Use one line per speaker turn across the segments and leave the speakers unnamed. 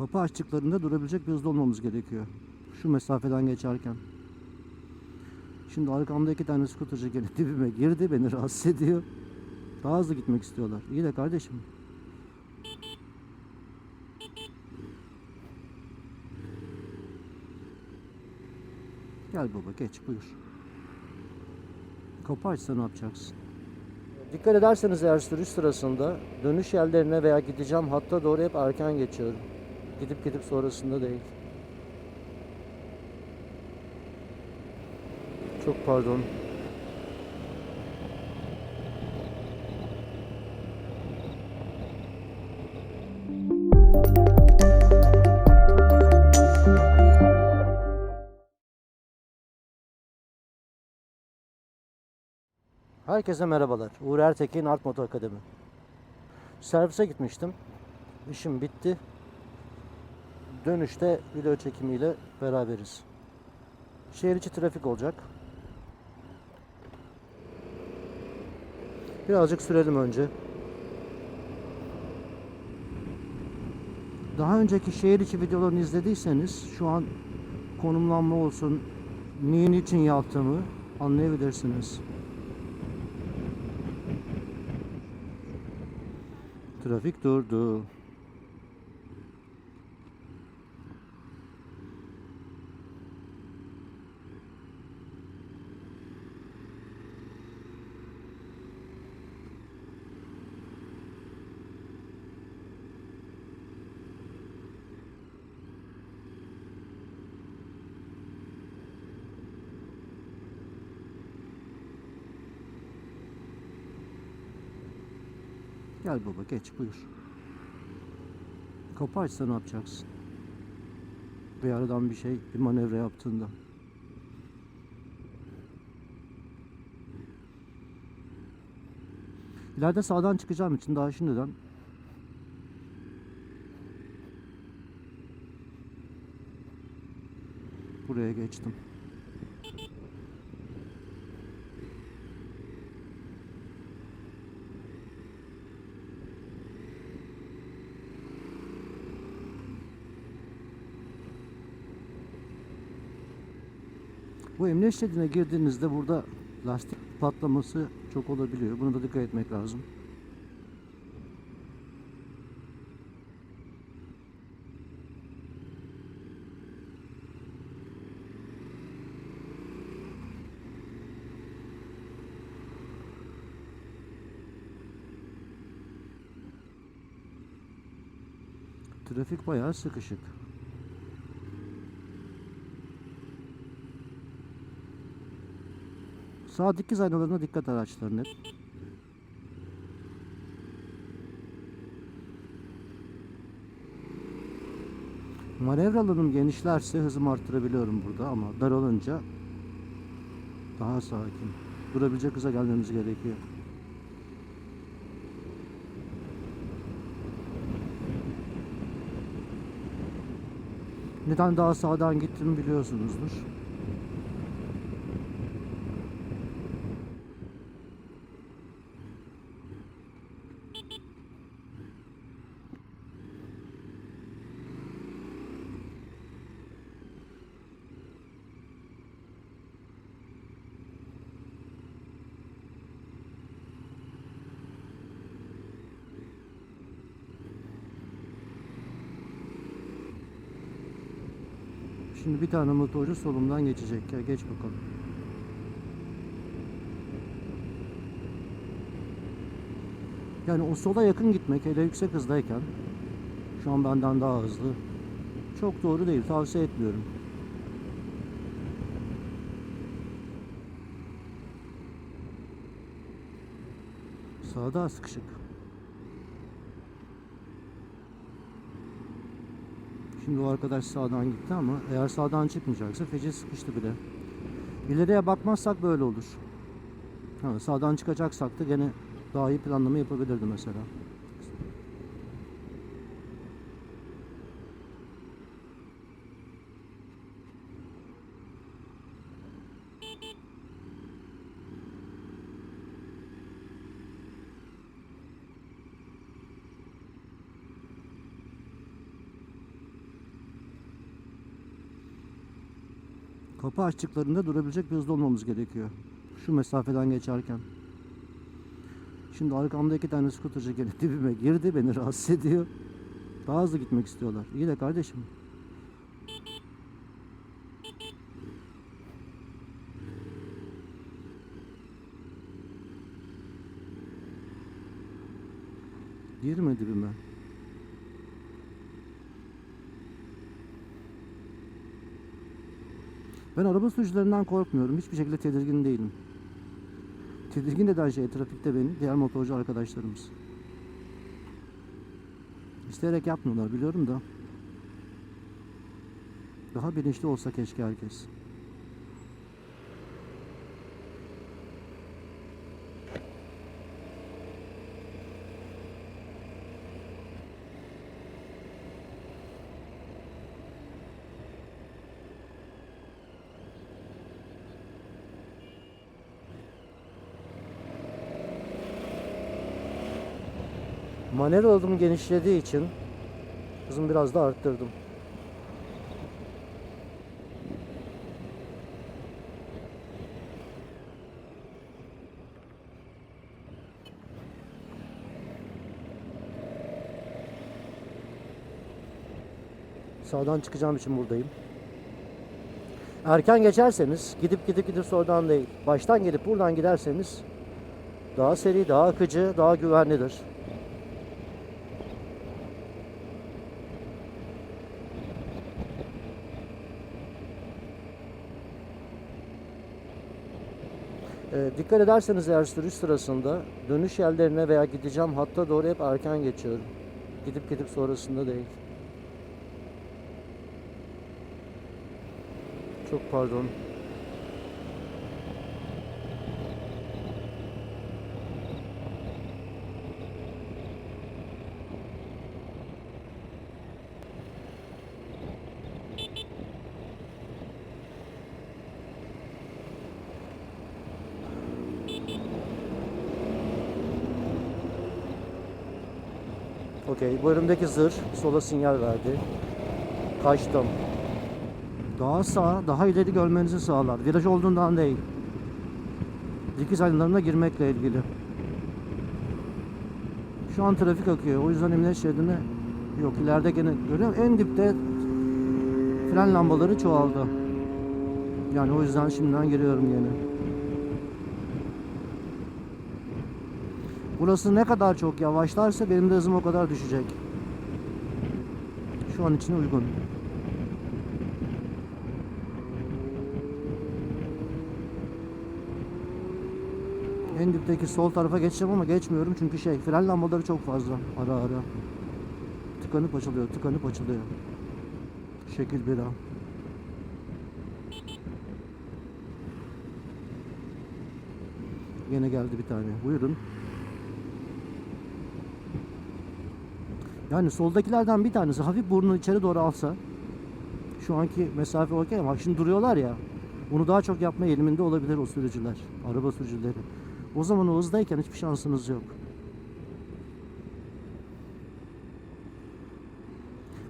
Kapı açtıklarında durabilecek bir hızda olmamız gerekiyor. Şu mesafeden geçerken. Şimdi arkamda iki tane skuterci gelip dibime girdi. Beni rahatsız ediyor. Daha hızlı gitmek istiyorlar. İyi de kardeşim. Gel baba geç buyur. Kapı açsa ne yapacaksın? Dikkat ederseniz eğer sürüş sırasında dönüş yerlerine veya gideceğim hatta doğru hep erken geçiyorum. Gidip gidip sonrasında değil. Çok pardon. Herkese merhabalar. Uğur Ertekin Art Motor Akademi. Servise gitmiştim. İşim bitti. Dönüşte video çekimiyle beraberiz. Şehir içi trafik olacak. Birazcık sürelim önce. Daha önceki şehir içi videolarını izlediyseniz şu an konumlanma olsun, niye için yaptığımı anlayabilirsiniz. Trafik durdu. Gel baba geç buyur. Kapı açsa ne yapacaksın? Bir aradan bir şey, bir manevra yaptığında. İleride sağdan çıkacağım için daha şimdiden buraya geçtim. Bu emniyet şeridine girdiğinizde burada lastik patlaması çok olabiliyor. Buna da dikkat etmek lazım. Trafik bayağı sıkışık. Sağ dikiz aynalarına dikkat araçların hep. Manevra alanım genişlerse hızımı arttırabiliyorum burada ama dar olunca daha sakin. Durabilecek hıza gelmemiz gerekiyor. Neden daha sağdan gittim biliyorsunuzdur. Şimdi bir tane motorcu solumdan geçecek. Ya geç bakalım. Yani o sola yakın gitmek hele yüksek hızdayken şu an benden daha hızlı. Çok doğru değil. Tavsiye etmiyorum. Sağda sıkışık. Şimdi o arkadaş sağdan gitti ama eğer sağdan çıkmayacaksa feci sıkıştı bile. İleriye bakmazsak böyle olur. Ha, sağdan çıkacaksak da gene daha iyi planlama yapabilirdi mesela. Kapı açtıklarında durabilecek bir hızda olmamız gerekiyor. Şu mesafeden geçerken. Şimdi arkamda iki tane skuterci gelip dibime girdi. Beni rahatsız ediyor. Daha hızlı gitmek istiyorlar. İyi de kardeşim. Girme dibime. Ben araba sürücülerinden korkmuyorum. Hiçbir şekilde tedirgin değilim. Tedirgin eden şey trafikte beni, diğer motorcu arkadaşlarımız. İsteyerek yapmıyorlar biliyorum da. Daha bilinçli olsa keşke herkes. Manevra alanım genişlediği için hızımı biraz da arttırdım. Sağdan çıkacağım için buradayım. Erken geçerseniz gidip gidip gidip sonradan değil. Baştan gelip buradan giderseniz daha seri, daha akıcı, daha güvenlidir. Ee, dikkat ederseniz eğer sürüş sırasında dönüş yerlerine veya gideceğim hatta doğru hep erken geçiyorum. Gidip gidip sonrasında değil. Çok pardon. Okey. Bu önümdeki zırh sola sinyal verdi. Kaçtım. Daha sağ, daha ileri görmenizi sağlar. Viraj olduğundan değil. Dikiz aydınlarına girmekle ilgili. Şu an trafik akıyor. O yüzden emniyet şeridine yok. ileride gene görüyorum. En dipte fren lambaları çoğaldı. Yani o yüzden şimdiden giriyorum yine. Burası ne kadar çok yavaşlarsa benim de hızım o kadar düşecek. Şu an için uygun. En dipteki sol tarafa geçeceğim ama geçmiyorum çünkü şey fren lambaları çok fazla ara ara. Tıkanıp açılıyor, tıkanıp açılıyor. Şekil bir an. Yine geldi bir tane. Buyurun. Yani soldakilerden bir tanesi hafif burnunu içeri doğru alsa şu anki mesafe okey ama şimdi duruyorlar ya bunu daha çok yapma eğiliminde olabilir o sürücüler, araba sürücüleri. O zaman o hızdayken hiçbir şansınız yok.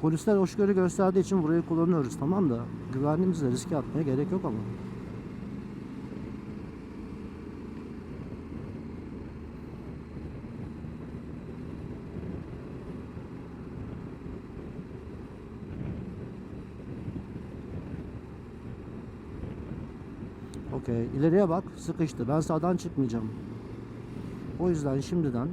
Polisler hoşgörü gösterdiği için burayı kullanıyoruz tamam da güvenliğimizle riske atmaya gerek yok ama. Okey. ileriye bak. Sıkıştı. Ben sağdan çıkmayacağım. O yüzden şimdiden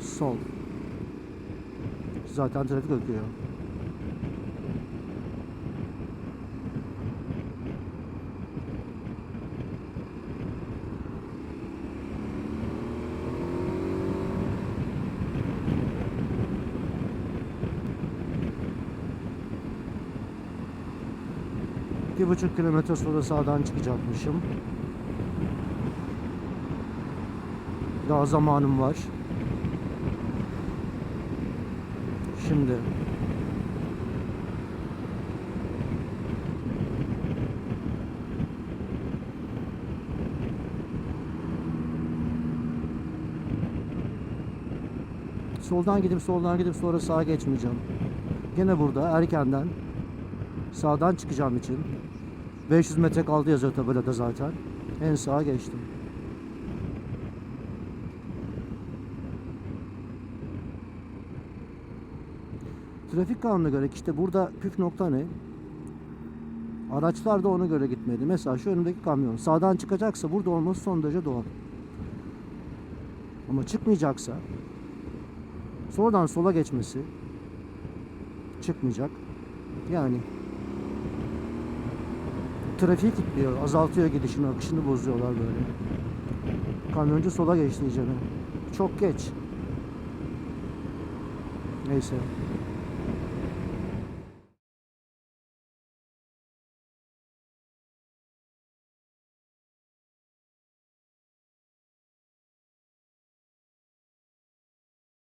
sol. Zaten trafik akıyor. Bir buçuk kilometre sonra sağdan çıkacakmışım. Daha zamanım var. Şimdi Soldan gidip soldan gidip sonra sağa geçmeyeceğim. Gene burada erkenden Sağdan çıkacağım için. 500 metre kaldı yazıyor tabelada zaten. En sağa geçtim. Trafik kanununa göre işte burada püf nokta ne? Araçlar da ona göre gitmeli. Mesela şu önümdeki kamyon sağdan çıkacaksa burada olması son derece doğal. Ama çıkmayacaksa sonradan sola geçmesi çıkmayacak. Yani trafiği kilitliyor, azaltıyor gidişini, akışını bozuyorlar böyle. Kamyoncu sola geçti iyicene. Çok geç. Neyse.